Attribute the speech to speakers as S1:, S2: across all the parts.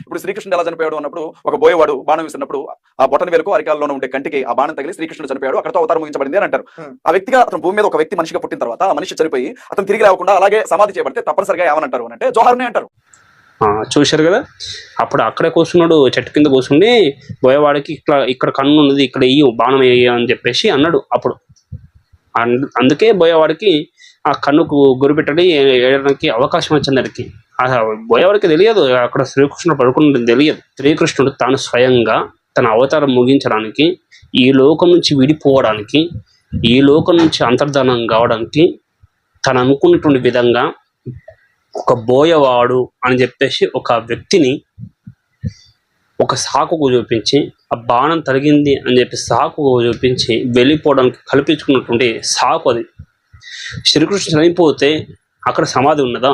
S1: ఇప్పుడు శ్రీకృష్ణుడు ఎలా చనిపోయాడు అన్నప్పుడు ఒక బోయవాడు బాణం వేసినప్పుడు ఆ బొటన వేలకు అరికాల్లో ఉండే కంటికి ఆ బాణం తగిలి శ్రీకృష్ణుడు చనిపోయాడు. అక్కడతో అవతారం ముగించబడింది అని అంటారు. ఆ వ్యక్తిగా అతను భూమి మీద ఒక వ్యక్తి మనిషిగా పుట్టిన తర్వాత ఆ మనిషి చనిపోయి అతను తిరిగి రాకుండా అలాగే సమాధి చేయబడితే తప్పనిసరిగా ఏమనంటారు అని అంటే జోహార్నే అంటారు.
S2: ఆ, చూశారు కదా? అప్పుడు అక్కడే కూర్చున్నాడు చెట్టు కింద కూర్చుండి బోయవాడికి ఇక్కడ ఇక్కడ కన్ను ఉన్నది ఇక్కడ ఇయ్యి బాణం వేయ అని చెప్పేసి అన్నాడు అప్పుడు. అందు- అందుకే బోయవాడికి ఆ కన్నుకు గురిపెట్టడి వేయడానికి అవకాశం వచ్చింది దానికి అసలు బోయవాడికి తెలియదు. అక్కడ శ్రీకృష్ణుడు పడుకున్నది తెలియదు. శ్రీకృష్ణుడు తాను స్వయంగా తన అవతారం ముగించడానికి ఈ లోకం నుంచి విడిపోవడానికి ఈ లోకం నుంచి అంతర్ధానం కావడానికి తను అనుకున్నటువంటి విధంగా ఒక బోయవాడు అని చెప్పేసి ఒక వ్యక్తిని ఒక సాకుకు చూపించి ఆ బాణం తరిగింది అని చెప్పి సాకుకు చూపించి వెళ్ళిపోవడానికి కల్పించుకున్నటువంటి సాకు అది. శ్రీకృష్ణుడు చనిపోతే అక్కడ సమాధి ఉన్నదా?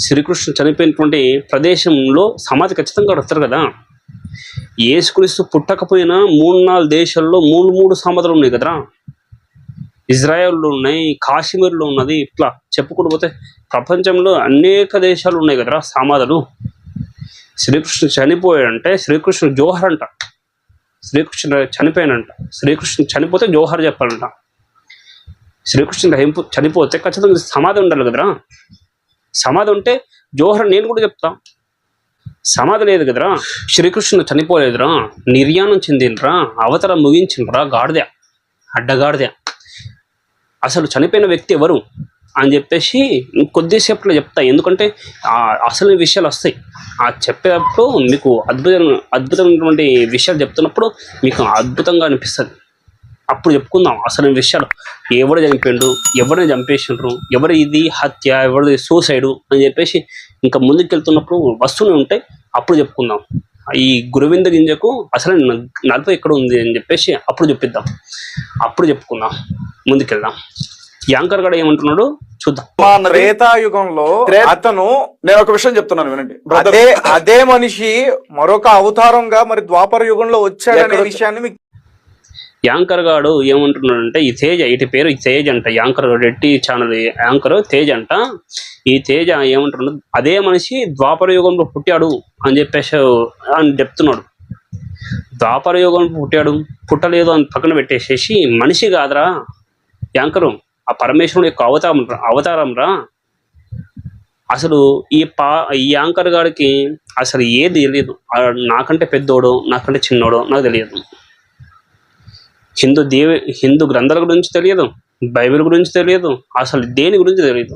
S2: శ్రీకృష్ణుడు చనిపోయినటువంటి ప్రదేశంలో సమాధి ఖచ్చితంగా వస్తారు కదా. ఏసుక్రీస్తు పుట్టకపోయినా మూడు నాలుగు దేశాల్లో మూడు మూడు సమాధులు ఉన్నాయి కదరా. ఇజ్రాయెల్లో ఉన్నాయి కాశ్మీర్లో ఉన్నది ఇట్లా చెప్పుకుంటూ పోతే ప్రపంచంలో అనేక దేశాలు ఉన్నాయి కదరా సమాధులు. శ్రీకృష్ణుడు చనిపోయాడంటే శ్రీకృష్ణుడు జోహర్ అంట శ్రీకృష్ణుడు చనిపోయానంట శ్రీకృష్ణుడు చనిపోతే జోహర్ చెప్పాలంట. శ్రీకృష్ణుడు చనిపో చనిపోతే ఖచ్చితంగా సమాధి ఉండాలి కదరా. సమాధి ఉంటే జోహర్ నేను కూడా చెప్తా. సమాధి లేదు కదరా. శ్రీకృష్ణుడు చనిపోలేదురా. నిర్యాణం చెందినరా అవతరం ముగించిండ్రా గాడిద అడ్డగాడిద. అసలు చనిపోయిన వ్యక్తి ఎవరు అని చెప్పేసి కొద్దిసేపట్లో చెప్తా. ఎందుకంటే ఆ అసలు విషయాలు వస్తాయి. ఆ చెప్పేటప్పుడు మీకు అద్భుతం అద్భుతమైనటువంటి విషయాలు చెప్తున్నప్పుడు మీకు అద్భుతంగా అనిపిస్తుంది. అప్పుడు చెప్పుకుందాం. అసలు విషయాలు ఎవడు చనిపోయిండు ఎవరిని చంపేసిండ్రు? ఎవరు ఇది హత్య? ఎవరిది సూసైడ్? అని చెప్పేసి ఇంకా ముందుకు వెళ్తున్నప్పుడు వస్తూనే ఉంటాయి అప్పుడు చెప్పుకుందాం. ఈ గురువింద గింజకు అసలు నలుపు ఎక్కడ ఉంది అని చెప్పేసి అప్పుడు చెప్పిద్దాం అప్పుడు చెప్పుకుందాం. ముందుకెళ్దాం. యాంకర్ గడ ఏమంటున్నాడు? చూద్దాం.
S3: త్రేతాయుగంలో
S1: త్రే-
S3: అతను
S1: నేను ఒక విషయం చెప్తున్నాను వినండి.
S3: అదే అదే మనిషి మరొక అవతారంగా మరి ద్వాపర యుగంలో వచ్చాడనే విషయాన్ని మీకు
S2: యాంకర్ గాడు ఏమంటున్నాడంటే ఈ తేజ ఇటు పేరు ఈ తేజ్ అంట anchor Reddy channel anchor Tej అంట. ఈ తేజ ఏమంటున్నాడు అదే మనిషి ద్వాపర యుగంలో పుట్టాడు అని చెప్పేసి అని చెప్తున్నాడు. ద్వాపర యుగంలో పుట్టాడు పుట్టలేదు అని పక్కన పెట్టేసేసి మనిషి కాదురా యాంకరు ఆ పరమేశ్వరుడు యొక్క అవతారం అవతారం రా. అసలు ఈ పా ఈ యాంకర్ గారికి అసలు ఏది తెలియదు నాకంటే పెద్దోడు నాకంటే చిన్నోడు నాకు తెలియదు హిందూ దేవి హిందూ గ్రంథాల గురించి తెలియదు బైబిల్ గురించి తెలియదు అసలు దేని గురించి తెలియదు.